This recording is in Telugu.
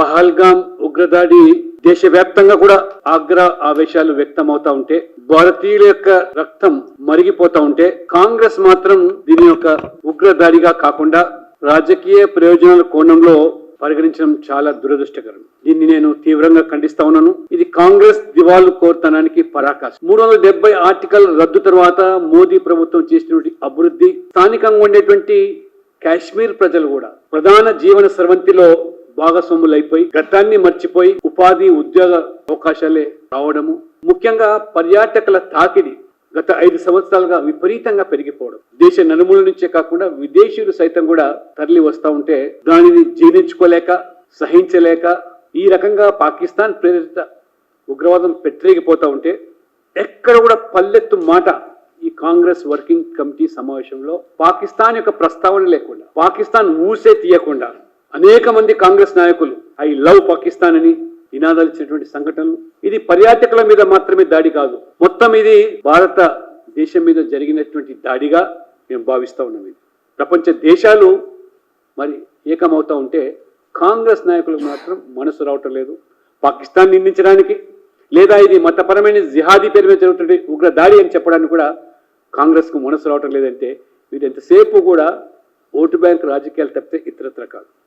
పహల్గాం ఉగ్రదాడి దేశవ్యాప్తంగా కూడా ఆగ్ర ఆవేశాలు వ్యక్తమవుతా ఉంటే భారతీయుల యొక్క రక్తం మరిగిపోతా ఉంటే కాంగ్రెస్ మాత్రం దీని యొక్క ఉగ్రదాడిగా కాకుండా రాజకీయ ప్రయోజనాల కోణంలో పరిగణించడం చాలా దురదృష్టకరం. దీన్ని నేను తీవ్రంగా ఖండిస్తా ఉన్నాను. ఇది కాంగ్రెస్ దివాళ్ళు కోరుతనానికి పరాకాశం మూడు వందల డెబ్బై ఆర్టికల్ రద్దు తర్వాత మోదీ ప్రభుత్వం చేసినటువంటి అభివృద్ధి స్థానికంగా ఉండేటువంటి కాశ్మీర్ ప్రజలు కూడా ప్రధాన జీవన స్రవంతిలో భాగస్వాములైపోయి గతాన్ని మర్చిపోయి ఉపాధి ఉద్యోగ అవకాశాలే రావడము ముఖ్యంగా పర్యాటకుల తాకిడి గత ఐదు సంవత్సరాలుగా విపరీతంగా పెరిగిపోవడం. దేశ నలుమూల నుంచే కాకుండా విదేశీయులు సైతం కూడా తరలి వస్తూ ఉంటే దానిని జీర్ణించుకోలేక సహించలేక ఈ రకంగా పాకిస్తాన్ ప్రేరిత ఉగ్రవాదం పెట్టరేగిపోతూ ఉంటే ఎక్కడ కూడా పల్లెత్తు మాట ఈ కాంగ్రెస్ వర్కింగ్ కమిటీ సమావేశంలో పాకిస్తాన్ యొక్క ప్రస్తావన లేకుండా పాకిస్తాన్ ఊసే తీయకుండా అనేక మంది కాంగ్రెస్ నాయకులు ఐ లవ్ పాకిస్తాన్ అని నినాదాలు ఇచ్చినటువంటి సంఘటనలు. ఇది పర్యాటకుల మీద మాత్రమే దాడి కాదు. మొత్తం ఇది భారత దేశం మీద జరిగినటువంటి దాడిగా మేము భావిస్తూ ఉన్నాం ఇది. ప్రపంచ దేశాలు మరి ఏకమవుతూ ఉంటే కాంగ్రెస్ నాయకులకు మాత్రం మనసు రావటం లేదు. పాకిస్తాన్ నిందించడానికి లేదా ఇది మతపరమైన జిహాదీ పేరు మీద జరుగుతుంటే ఉగ్ర దాడి అని చెప్పడానికి కూడా కాంగ్రెస్కు మనసు రావటం లేదంటే వీరు ఎంతసేపు కూడా ఓటు బ్యాంక్ రాజకీయాలు తప్పితే ఇతరత్ర కాదు.